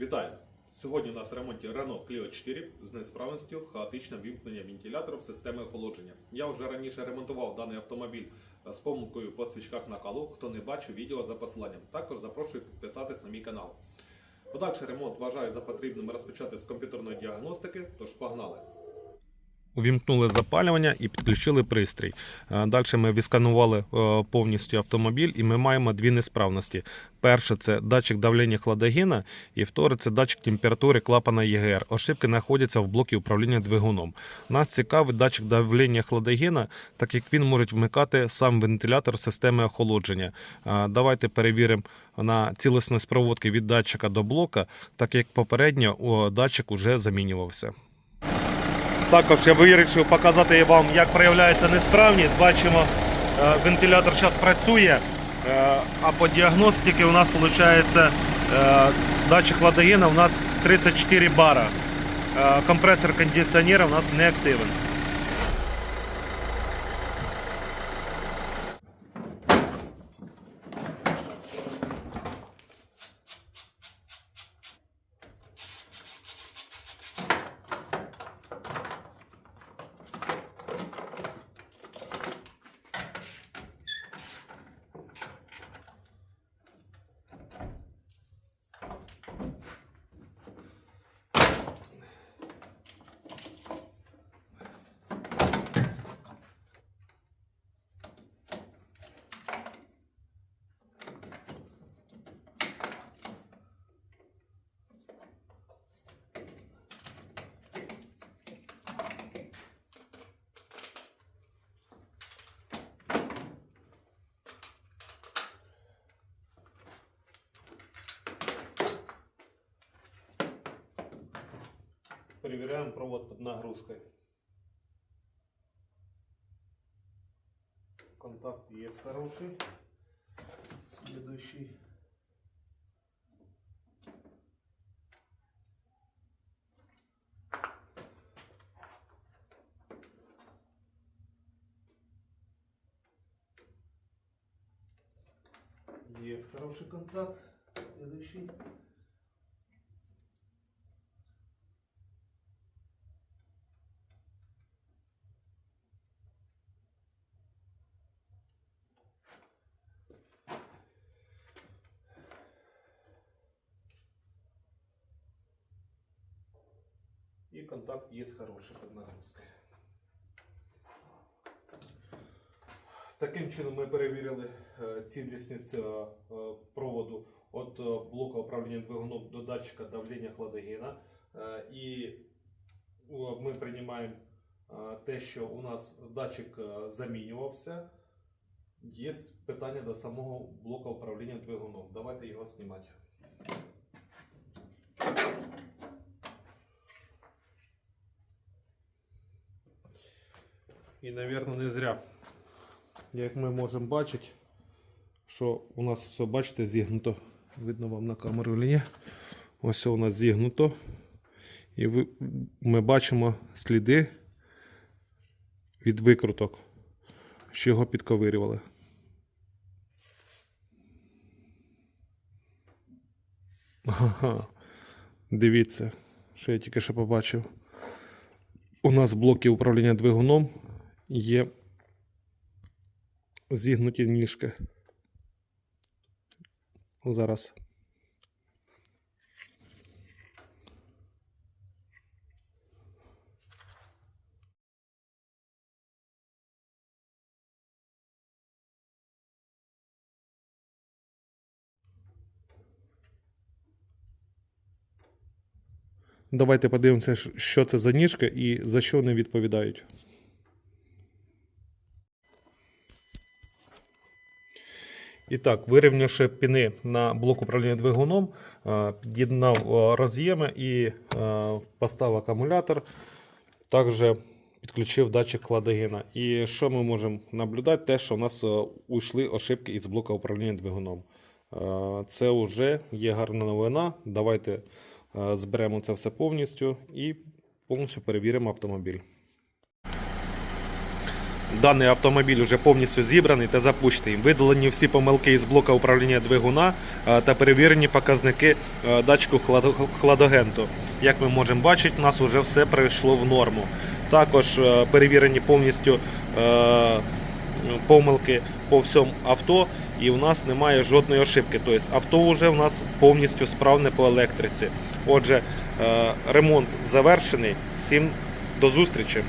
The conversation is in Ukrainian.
Вітаю! Сьогодні у нас в ремонті Renault Clio 4 з несправністю хаотичне вімкнення вентиляторів системи охолодження. Я вже раніше ремонтував даний автомобіль е, з помилкою по свічках накалу. Хто не бачив відео за посиланням. Також запрошую підписатись на мій канал. Подальший ремонт вважаю за потрібним розпочати з комп'ютерної діагностики, тож погнали. Увімкнули запалювання і підключили пристрій. Далі ми відсканували е, повністю автомобіль і ми маємо дві несправності. Перше це датчик давлення хладагіна, і вторе це датчик температури клапана ЄГР. Ошибки знаходяться в блокі управління двигуном. Нас цікавить датчик давлення хладагіна, так як він може вмикати сам вентилятор системи охолодження. Е, Давайте перевіримо на цілісність проводки від датчика до блока, так як попередньо датчик уже замінювався. Також я вирішив показати вам, як проявляється несправність. Бачимо, е, вентилятор зараз працює, е, а по діагностиці у нас виходить датчик хладагена у нас 34 бара. Е, Компресор кондиціонера у нас не активен. Проверяем провод под нагрузкой. Контакт есть хороший. Следующий. Есть хороший контакт. Следующий. И контакт есть хороший под нагрузкой. Таким чином ми перевірили е, цілісність е, е, проводу від блока управління двигуном до датчика давлення хладагена. Е, І ми приймаємо те, що у нас датчик замінювався. Є питання до самого блока управління двигуном. Давайте його знімати. І, мабуть, не зря. Як ми можемо бачити, що у нас все, бачите, зігнуто. Видно вам на камеру ні? Ось у нас зігнуто. І ви, ми бачимо сліди від викруток, що його підковирювали. Ага. Дивіться, що я тільки що побачив. У нас в блокі управління двигуном є зігнуті ніжки. Зараз. Давайте подивимося, що це за ніжки і за що вони відповідають. І так, вирівнявши піни на блок управління двигуном, е, під'єднав е, роз'єми і е, поставив акумулятор. Також підключив датчик хладагена. І що ми можемо наблюдати? Те, що у нас уйшли ошибки із блока управління двигуном. Це вже є гарна новина. Давайте зберемо це все повністю і повністю перевіримо автомобіль. Даний автомобіль вже повністю зібраний та запущений. Видалені всі помилки із блока управління двигуна е, та перевірені показники е, датчику хладо- хладагенту. Як ми можемо бачити, у нас вже все прийшло в норму. Також е, перевірені повністю помилки по всьому авто, і у нас немає жодної ошибки. Тобто авто вже у нас повністю справне по електриці. Отже, ремонт завершений. Всім до зустрічі!